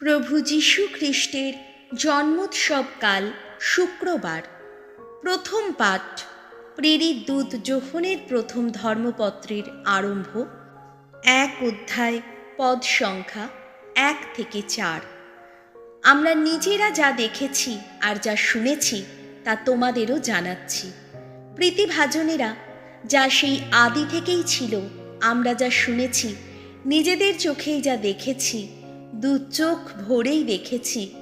প্রভু যীশু খ্রিস্টের জন্মোৎসবকাল শুক্রবার। প্রথম পাঠ, প্রেরিত দূত যোহনের প্রথম ধর্মপত্রের আরম্ভ, এক অধ্যায়, পদ সংখ্যা, এক থেকে চার। আমরা নিজেরা যা দেখেছি আর যা শুনেছি, তা তোমাদেরও জানাচ্ছি। প্রীতিভাজনেরা, যা সেই আদি থেকেই ছিল, আমরা যা শুনেছি, নিজেদের চোখেই যা দেখেছি দু চোখ ভরেই দেখেছি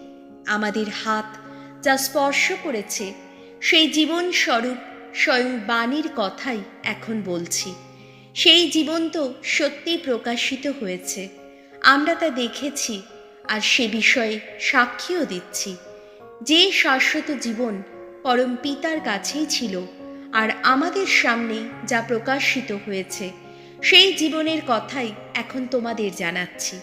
আমাদের হাত যা স্পর্শ করেছে। সেই জীবন স্বরূপ স্বয়ং বাণীর কথাই এখন বলছি। সেই জীবন তো সত্যি প্রকাশিত হয়েছে। আমরা তা দেখেছি আর সে বিষয়ে সাক্ষীও দিচ্ছি। যে শাশ্বত জীবন পরম পিতার কাছেই ছিল আর আমাদের সামনে যা প্রকাশিত হয়েছে, সেই জীবনের কথাই এখন তোমাদের জানাচ্ছি।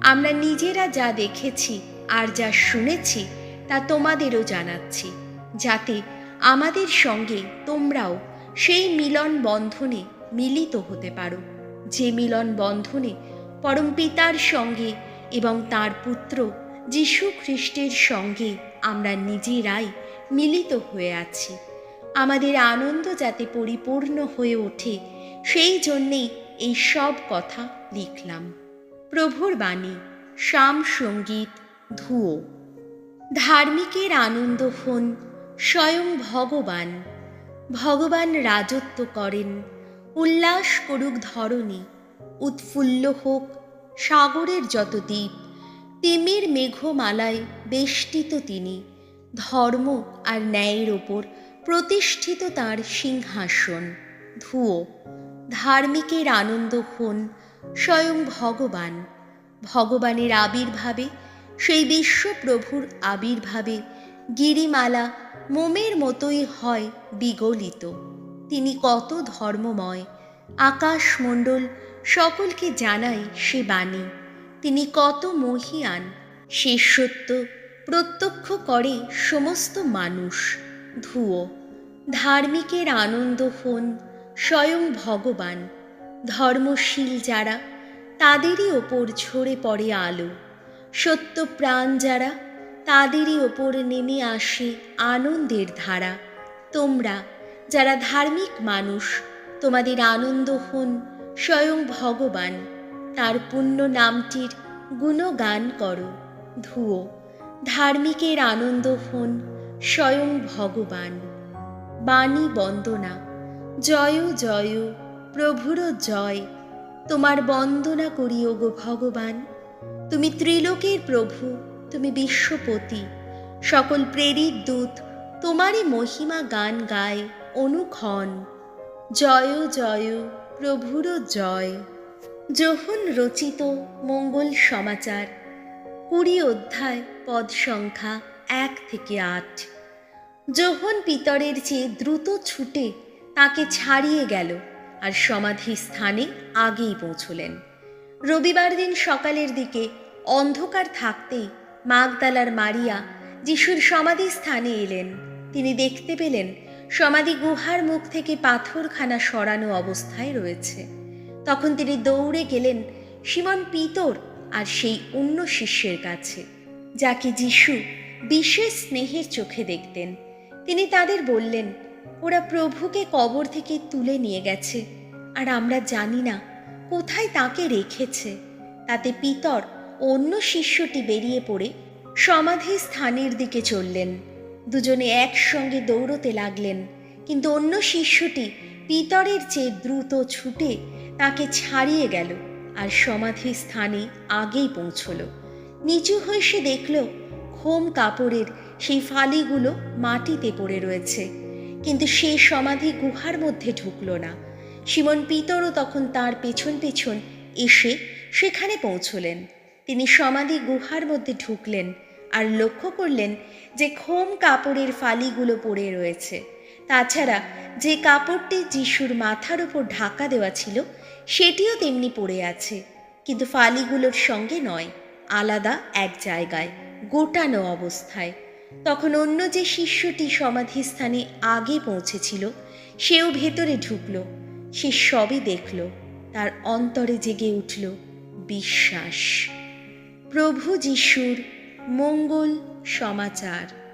আমরা নিজেরা যা দেখেছি আর যা শুনেছি, তা তোমাদেরও জানাচ্ছি, যাতে আমাদের সঙ্গে তোমরাও সেই মিলন বন্ধনে মিলিত হতে পারো। যে মিলন বন্ধনে পরম পিতার সঙ্গে এবং তার পুত্র যীশু খ্রিস্টের সঙ্গে আমরা নিজেরাই মিলিত হয়ে আছি। আমাদের আনন্দ যাতে পরিপূর্ণ হয়ে ওঠে, সেই জন্যেই এই সব কথা লিখলাম। প্রভুর বাণী শাম সংগীত ধুয়ো ধার্মিকের আনন্দ হন স্বয়ং ভগবান। ভগবান রাজত্ব করেন, উল্লাস করুক ধরণী, উৎফুল্ল হোক সাগরের যত দ্বীপ, তিমির মেঘমালায় বেষ্টিত তিনি, ধর্ম আর ন্যায়ের ওপর প্রতিষ্ঠিত তার সিংহাসন। ধুয়ো ধার্মিকের আনন্দ হন স্বয়ং ভগবান। ভগবানের আবির্ভাবে, সেই বিশ্বপ্রভুর আবির্ভাবে গিরিমালা মোমের মতোই হয় বিগলিত। তিনি কত ধর্মময়, আকাশমণ্ডল সকলকে জানায় সে বাণী। তিনি কত মহিয়ান, সে সত্য প্রত্যক্ষ করে সমস্ত মানুষ। ধুয়ো ধার্মিকের আনন্দ হন স্বয়ং ভগবান। ধর্মশীল যারা, তাদেরই ওপর ঝরে পড়ে আলো। সত্য প্রাণ যারা, তাদেরই ওপর নেমে আসে আনন্দের ধারা। তোমরা, যারা ধার্মিক মানুষ, তোমাদের আনন্দ হন স্বয়ং ভগবান। তার পুণ্য নামটির গুণগান করো। ধুয়ো ধার্মিকের আনন্দ হন স্বয়ং ভগবান। বাণী বন্দনা, জয় জয় প্রভুর জয়। তোমার বন্দনা করি গো ভগবান। তুমি ত্রিলোকের প্রভু, তুমি বিশ্বপতি। সকল প্রেরিত দূত, তোমারই মহিমা গান গায়, অনুক্ষণ। জয় জয় প্রভুর জয়। যোহন রচিত মঙ্গল সমাচার। কুড়ি অধ্যায়, পদ সংখ্যা এক থেকে আট। যোহন পিতরের চেয়ে দ্রুত ছুটে, তাকে ছাড়িয়ে গেল। আর সমাধি স্থানে আগেই পৌঁছলেন। রবিবার দিন সকালের দিকে অন্ধকার থাকতেই মাগদালার মারিয়া যিশুর সমাধি স্থানে এলেন। তিনি দেখতে পেলেন সমাধি গুহার মুখ থেকে পাথরখানা সরানো অবস্থায় রয়েছে। তখন তিনি দৌড়ে গেলেন সিমন পিতর আর সেই অন্য শিষ্যের কাছে, যাকে যিশু বিশেষ স্নেহের চোখে দেখতেন। তিনি তাদের বললেন ওরা প্রভুকে কবর থেকে তুলে নিয়ে গেছে। আর আমরা জানি না কোথায় তাকে রেখেছে। তাতে পিতর অন্য শিষ্যটি বেরিয়ে পড়ে সমাধি স্থানের দিকে চললেন। দুজনে একসঙ্গে দৌড়তে লাগলেন, কিন্তু অন্য শিষ্যটি পিতরের চেয়ে দ্রুত ছুটে তাকে ছাড়িয়ে গেল আর সমাধি স্থানে আগেই পৌঁছল। নিচু হয়ে সে দেখল খোম কাপড়ের সেই ফালিগুলো মাটিতে পড়ে রয়েছে। কিন্তু সে সমাধি গুহার মধ্যে ঢুকল না। সিমন পিতরও তখন তার পেছন পেছন এসে সেখানে পৌঁছলেন। তিনি সমাধি গুহার মধ্যে ঢুকলেন আর লক্ষ্য করলেন যে খোম কাপড়ের ফালিগুলো পড়ে রয়েছে। তাছাড়া যে কাপড়টি যিশুর মাথার উপর ঢাকা দেওয়া ছিল, সেটিও তেমনি পড়ে আছে। কিন্তু ফালিগুলোর সঙ্গে নয়, আলাদা এক জায়গায়, গোটানো অবস্থায়। তখন অন্য যে শিষ্যটি সমাধিস্থানে আগে পৌঁছেছিল, সেও ভেতরে ঢুকল। সে সবই দেখল। তার অন্তরে জেগে উঠল বিশ্বাস। প্রভু যিশুর মঙ্গল সমাচার।